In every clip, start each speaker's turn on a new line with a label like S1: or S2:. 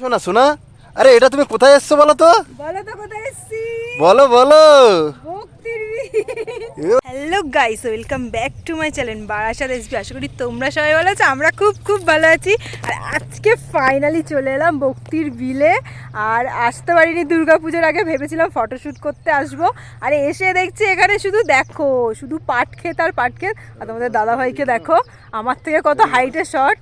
S1: শোনা শোনা। আরে এটা তুমি কোথায় এসছো বলো তো?
S2: বলো তো কোথায় এসছি?
S1: বলো বলো।
S2: Hello guys welcome back to my channel Barasat SB আশা করি তোমরা সবাই ভালো আছো আমরা খুব খুব ভালো আছি। আর আজকে ফাইনালি চলে এলাম বক্তির বিলে। আর আসতে পারিনি দুর্গা পুজোর আগে ভেবেছিলাম ফটোশ্যুট করতে আসব। আর এসে দেখছি এখানে শুধু দেখো শুধু পাট ক্ষেত আর পাট ক্ষেত আর তোমাদের দাদাভাইকে দেখো আমার থেকে কত হাইটে দেখ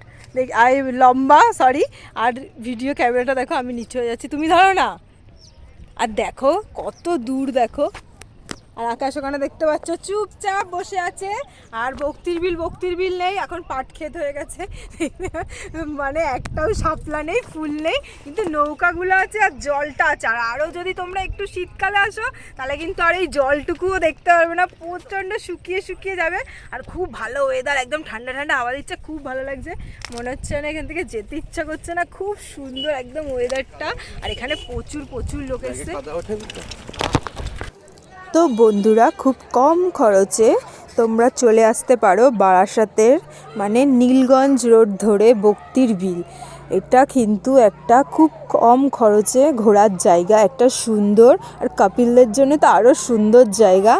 S2: আই লম্বা সরি আর ভিডিও ক্যামেরাটা দেখো, আমি নিচে হয়ে যাচ্ছি। তুমি ধরো না। আর দেখো, কত দূর দেখো। আর আকাশ ওখানে দেখতে পাচ্ছ চুপচাপ বসে আছে। আর বক্তির বিল বক্তির বিল নেই এখন পাট ক্ষেত হয়ে গেছে। মানে একটাও শাপলা নেই ফুল নেই কিন্তু নৌকাগুলো আছে আর জলটা আছে। আর আরও যদি তোমরা একটু শীতকালে আসো তাহলে কিন্তু আর এই জলটুকুও দেখতে পারবে না প্রচণ্ড শুকিয়ে শুকিয়ে যাবে। আর খুব ভালো ওয়েদার একদম ঠান্ডা ঠান্ডা হাওয়া দিচ্ছে খুব ভালো লাগছে। মনে হচ্ছে না এখান থেকে যেতে ইচ্ছা করছে না খুব সুন্দর একদম ওয়েদারটা আর এখানে প্রচুর প্রচুর লোক এসছে। তো বন্ধুরা খুব কম খরচে তোমরা চলে আসতে পারো বারাসাতের মানে নীলগঞ্জ রোড ধরে বক্তির বিল এটা কিন্তু একটা খুব কম খরচে ঘোরার জায়গা, একটা সুন্দর আর কাপিলদের জন্য তো আরও সুন্দর জায়গা।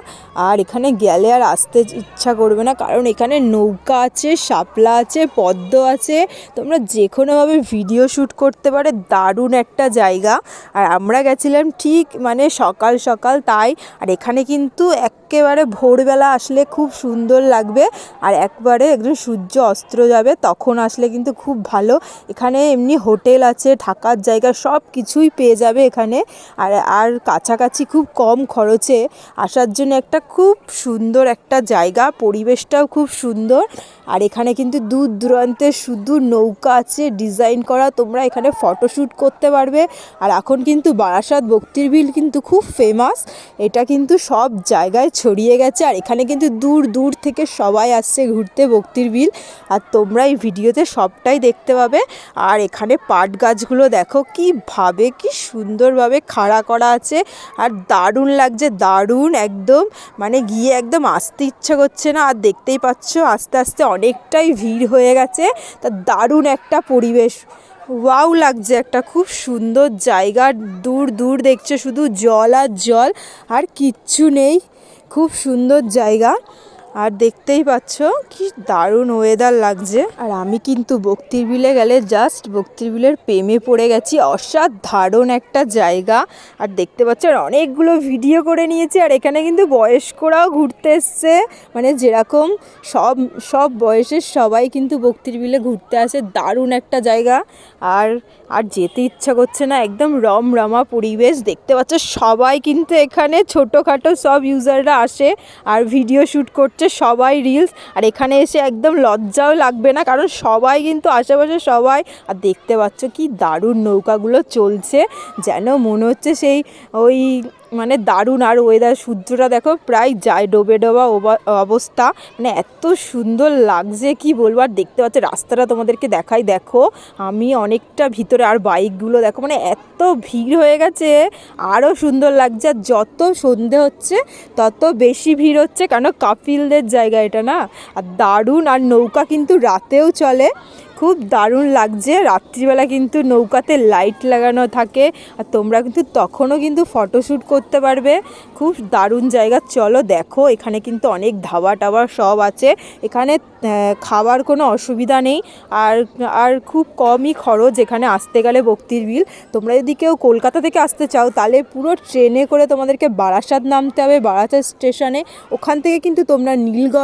S2: আর এখানে গেলে আর আসতে ইচ্ছা করবে না, কারণ এখানে নৌকা আছে, শাপলা আছে, পদ্ম আছে। তোমরা যে কোনোভাবে ভিডিও শ্যুট করতে পারে, দারুণ একটা জায়গা। আর আমরা গেছিলাম ঠিক মানে সকাল সকাল তাই। আর এখানে কিন্তু একেবারে ভোরবেলা আসলে খুব সুন্দর লাগবে। আর একবারে একদম সূর্য অস্ত্র যাবে, তখন আসলে কিন্তু খুব ভালো। এখানে এমনি হোটেল আছে, থাকার জায়গা, সব কিছুই পেয়ে যাবে এখানে। আর আর কাছাকাছি খুব কম খরচে আসার জন্য একটা খুব সুন্দর একটা জায়গা, পরিবেশটাও খুব সুন্দর। আর এখানে কিন্তু দূর দূরান্তে শুধু নৌকা আছে, ডিজাইন করা, তোমরা এখানে ফটোশ্যুট করতে পারবে। আর এখন কিন্তু বারাসাত বক্তির বিল কিন্তু খুব ফেমাস এটা কিন্তু সব জায়গায় ছড়িয়ে গেছে। আর এখানে কিন্তু দূর দূর থেকে সবাই আসছে ঘুরতে বক্তির বিল আর তোমরা এই ভিডিওতে সবটাই দেখতে পাবে। আর এখানে পাট গাছগুলো দেখো কীভাবে, কি সুন্দরভাবে খাড়া করা আছে আর দারুণ লাগছে, দারুণ একদম মানে গিয়ে একদম আসতে ইচ্ছা করছে না। আর দেখতেই পাচ্ছ আস্তে আস্তে অনেকটাই ভিড় হয়ে গেছে, তা দারুণ একটা পরিবেশ। ওয়াও লাগছে একটা খুব সুন্দর জায়গা, দূর দূর দেখছ শুধু জল আর জল, আর কিচ্ছু নেই, খুব সুন্দর জায়গা। আর দেখতেই পাচ্ছ কি দারুণ ওয়েদার লাগছে। আর আমি কিন্তু বক্তির বিলে গেলে জাস্ট বক্তির বিলের প্রেমে পড়ে গেছি, অসাধারণ একটা জায়গা। আর দেখতে পাচ্ছ, আর অনেকগুলো ভিডিও করে নিয়েছি, আর এখানে কিন্তু বয়স্করাও ঘুরতে এসছে। মানে যেরকম সব সব বয়সের সবাই কিন্তু বক্তির বিলে ঘুরতে আসে, দারুণ একটা জায়গা। আর আর যেতে ইচ্ছা করছে না, একদম রমরমা পরিবেশ। দেখতে পাচ্ছ, সবাই কিন্তু এখানে ছোটোখাটো সব ইউজাররা আসে, আর ভিডিও শ্যুট করছে সবাই রিলস আর এখানে এসে একদম লজ্জাও লাগবে না, কারণ সবাই কিন্তু আশেপাশে সবাই, আর দেখতে পাচ্ছ কি দারুণ নৌকাগুলো চলছে, যেন মনে হচ্ছে সেই ওই মানে দারুণ আর ওয়েদার সূর্যটা দেখো প্রায় যায় ডোবে ডোবা অবস্থা। মানে এত সুন্দর লাগছে, কি বলব? আর দেখতে পাচ্ছ, রাস্তাটা তোমাদেরকে দেখাই। দেখো, আমি অনেকটা ভিতরে, আর বাইকগুলো দেখো মানে এত ভিড় হয়ে গেছে আরও সুন্দর লাগছে। আর যত সন্ধে হচ্ছে, তত বেশি ভিড় হচ্ছে, কেন কাপিলদের জায়গা এটা না? আর দারুণ, আর নৌকা কিন্তু রাতেও চলে। খুব দারুণ লাগছে। রাত্রিবেলা কিন্তু নৌকাতে লাইট লাগানো থাকে আর তোমরা কিন্তু তখনও কিন্তু ফটোশ্যুট করতে পারবে। খুব দারুণ জায়গা। চলো দেখো, এখানে কিন্তু অনেক ধাবা টাবা সব আছে। এখানে খাবার কোনো অসুবিধা নেই। আর আর খুব কমই খরচ এখানে আসতে গেলে বক্তির বিল। তোমরা যদি কেউ কলকাতা থেকে আসতে চাও, তাহলে পুরো ট্রেনে করে তোমাদেরকে বারাসাত নামতে হবে, বারাসাত স্টেশনে। ওখান থেকে কিন্তু তোমরা নীলগঞ্জ